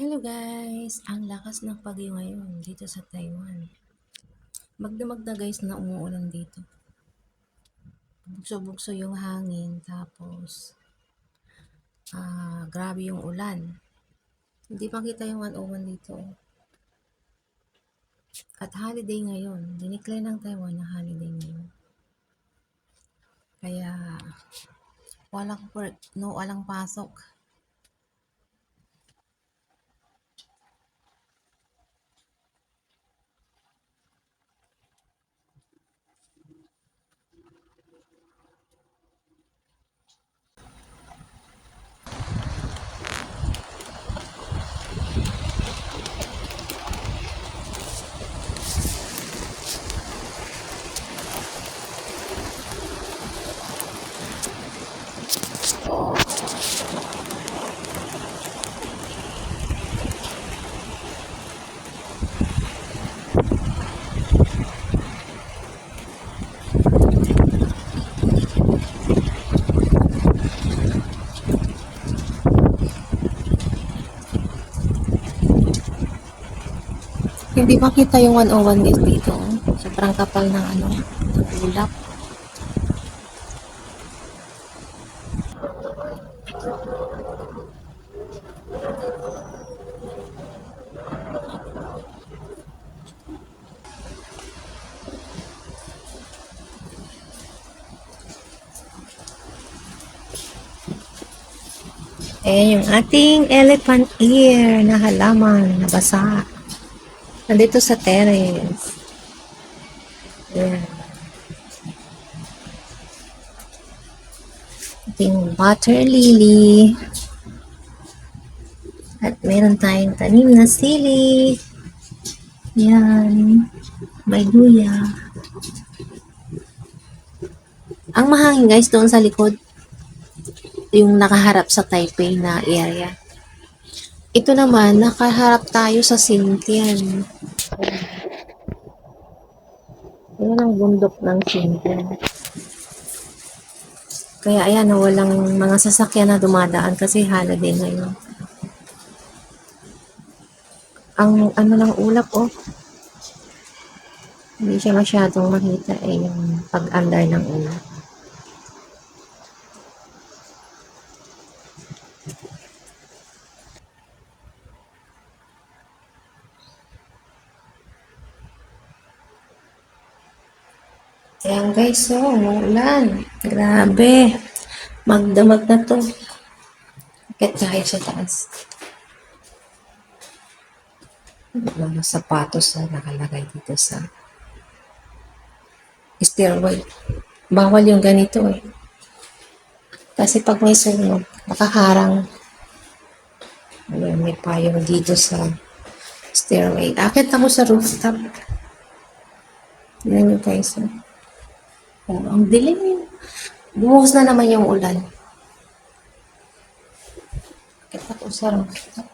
Hello guys! Ang lakas ng pagyo ngayon dito sa Taiwan. Magdamag na guys na umuulan dito. Bugso-bugso yung hangin tapos ah grabe yung ulan. Hindi makita yung 101 dito. At holiday ngayon. Diniclare ng Taiwan na holiday ngayon. Kaya walang work, no walang pasok. Hindi makita yung 101 guys dito. Sobrang kapal ng ano, ng ulap. Ayan yung ating elephant ear na halaman na basa. Nandito sa terrace. Ayan. Ating water lily. At meron tayong tanim na sili. Yan. May luya. Ang mahangin guys doon sa likod. Yung nakaharap sa Taipei na area. Ito naman, nakaharap tayo sa Sintian. Ayan ang bundok ng Sintian. Kaya ayan, walang mga sasakyan na dumadaan kasi holiday ngayon. Ang ano ng ulap, oh. Hindi siya masyadong makita eh, yung pag-under ng ulap. Ayan guys, oh, umuulan. Grabe. Magdamag na to. Akit tayo sa taas. Mga sapatos na nakalagay dito sa stairway. Bawal yung ganito eh. Kasi pag may sunog, nakaharang. Ayan, may payong dito sa stairway. Akit ako sa rooftop. Tignan nyo guys. Oh. Oh, ang dilim. Bumuhos na naman yung ulan. Sa rooftop.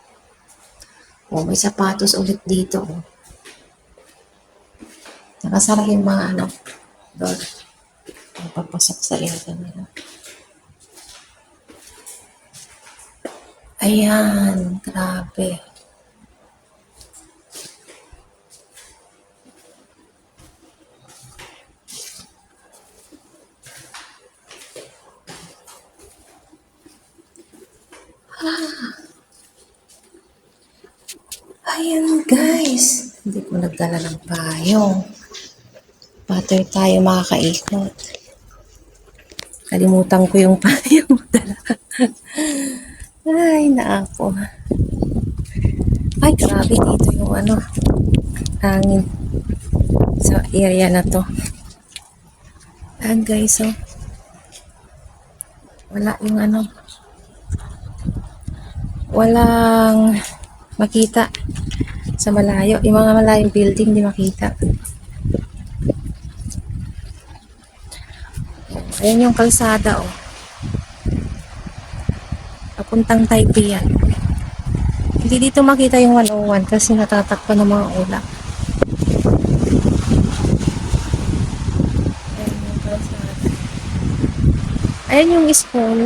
Oh, may sapatos ulit dito. Oh. Nakasara yung mga ano, door. Papasok sa area nila. Ayan, grabe. Ayan guys. Hindi ko nagdala ng payong. Pater tayo makakaikot. Kalimutan ko yung payong dala. Ay, naako. Ay, grabe dito yung ano, hangin sa area na to. Ayan guys, oh. Wala yung ano, walang makita sa malayo. Yung mga malayong building, di makita. Ayan yung kalsada, oh. Papuntang Taipei yan. Hindi dito makita yung 101 kasi natatakpan ng mga ulap. Ayan yung kalsada. Ayan yung school.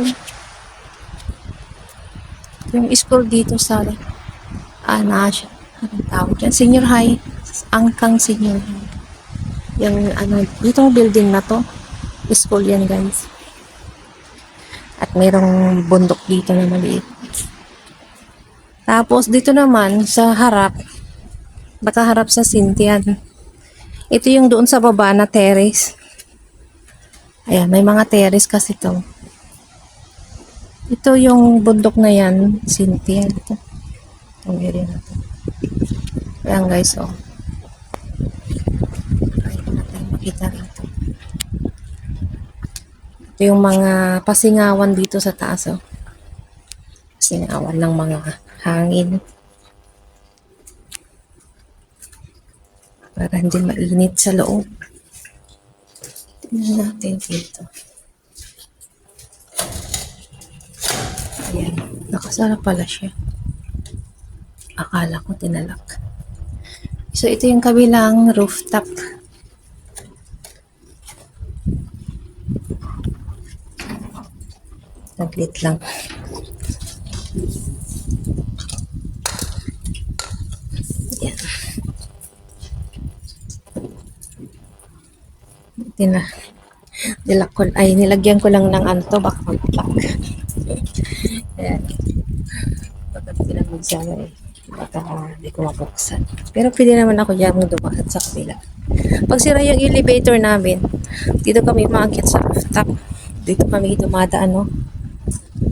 Yung school dito sa ah, na Anong tawag dyan? Senior high. Angkang senior high. Yung ano, itong building na to. School yan guys. At mayroong bundok dito na maliit. Tapos dito naman sa harap, nakaharap sa Sintian. Ito yung doon sa baba na terrace. Ayan, may mga terrace kasi to. Ito yung bundok na yan, Cynthia. Ito. Itong area na to. Ayan guys, oh. Rito. Ito yung mga pasingawan dito sa taas, oh. Pasingawan ng mga hangin. Para hindi mainit sa loob. Tingnan natin dito. Ayan. Nakasara pala siya. Akala ko tinalak. So, ito yung kabilang rooftop. Saglit lang. Ayan. Tina, nilak ko, ay, nilagyan ko lang ng anto, baka mag-lock. Ayan. Baka pinamig sana eh. Baka hindi ko mabuksan. Pero pwede naman ako mong dumaan sa kabila. Pag sira yung elevator namin, dito kami maakyat sa rooftop. Dito kami dumadaan, no?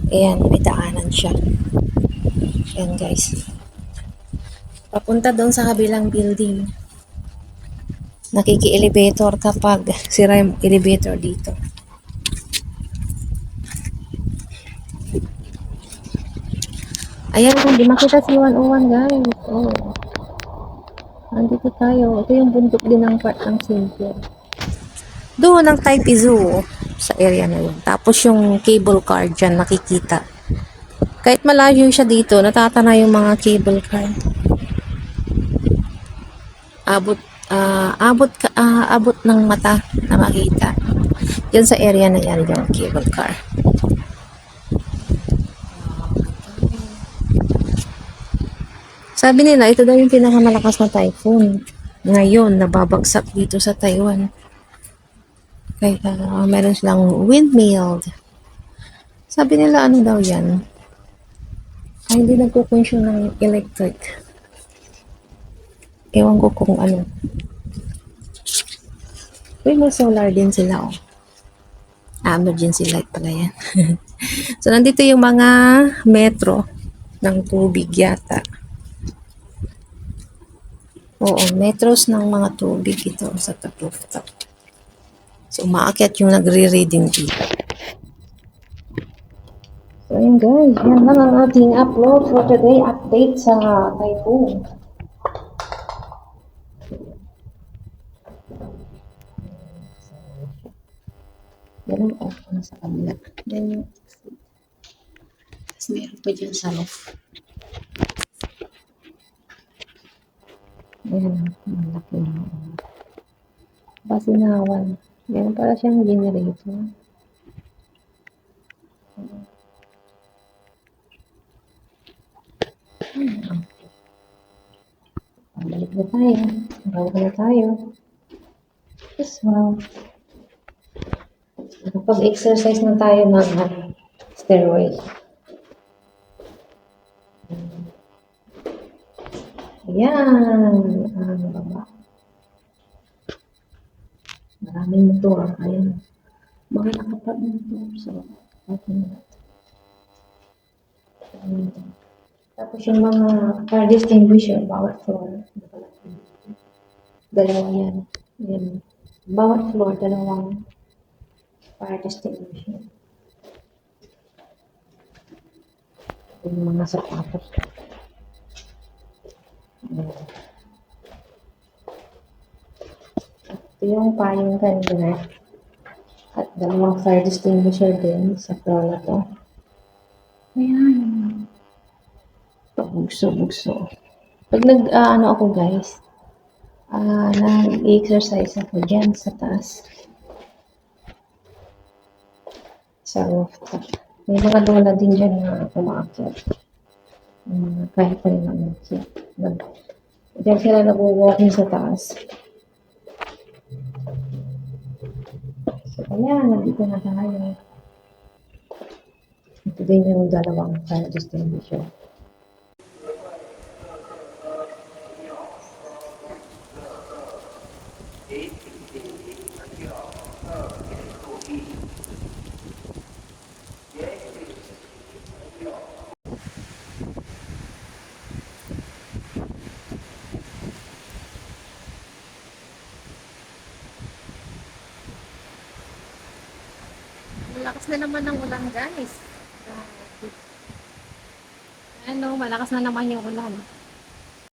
Ayan, may daanan siya. Ayan, guys. Papunta doon sa kabilang building. Nakiki-elevator kapag sira yung elevator dito. Ayan, hindi makita si 101 guys. Oh. Andito tayo. Ito yung bundok din ng part ng Cynthia. Doon ang Taipei Zoo sa area na yun. Tapos yung cable car dyan nakikita. Kahit malayo siya dito, natatana yung mga cable car. Abot, ah, abot, ah, abot ng mata na makita. Yan sa area na yan yung cable car. Sabi nila, ito daw yung pinakamalakas na typhoon. Ngayon, nababagsak dito sa Taiwan. Kaya uh, meron silang windmill. Sabi nila, ano daw yan? Ay, hindi nagkukunsyon ng electric. Ewan ko kung ano. Uy, may solar din sila, oh. Ah, emergency light pala yan. so, nandito yung mga metro ng tubig yata. Oo, metros ng mga tubig ito sa top rooftop. So, umaakyat yung nagre-reading dito. So, ayun guys. Yan lang ang ating upload for today. Update sa typhoon. Yan ang off na sa kabila. Yan yung. Tapos meron pa dyan sa roof. Ayan, ang laki na. Basinawan. Meron para siyang generator. Ayan. Balik na tayo. Balik na tayo. Yes, wow. Nakapag-exercise na tayo ng uh, stairway. Ayan. Ano ba ba? Maraming motor. Ayan. Mga nakapag motor sa ating Ayan. Tapos yung mga fire distinguisher, bawat floor. Dalawa yan. Ayan. Bawat floor, dalawang fire distinguisher. Yung mga sapatos. Yung payong kanina. At dalawang fire distinguisher din sa floor na to. Ayan. Ito, bugso, bugso. Pag nag, ah, ano ako guys, ah, nag-exercise ako dyan sa taas. Sa rooftop. May mga lola din dyan na umaakyat. Um, kahit pa rin. Nag, diyan sila nag-walking sa taas. So, ayan, nandito na tayo. Ito din yung dalawang fire extinguisher. Na naman ang ulan, guys. Ano, malakas na naman yung ulan.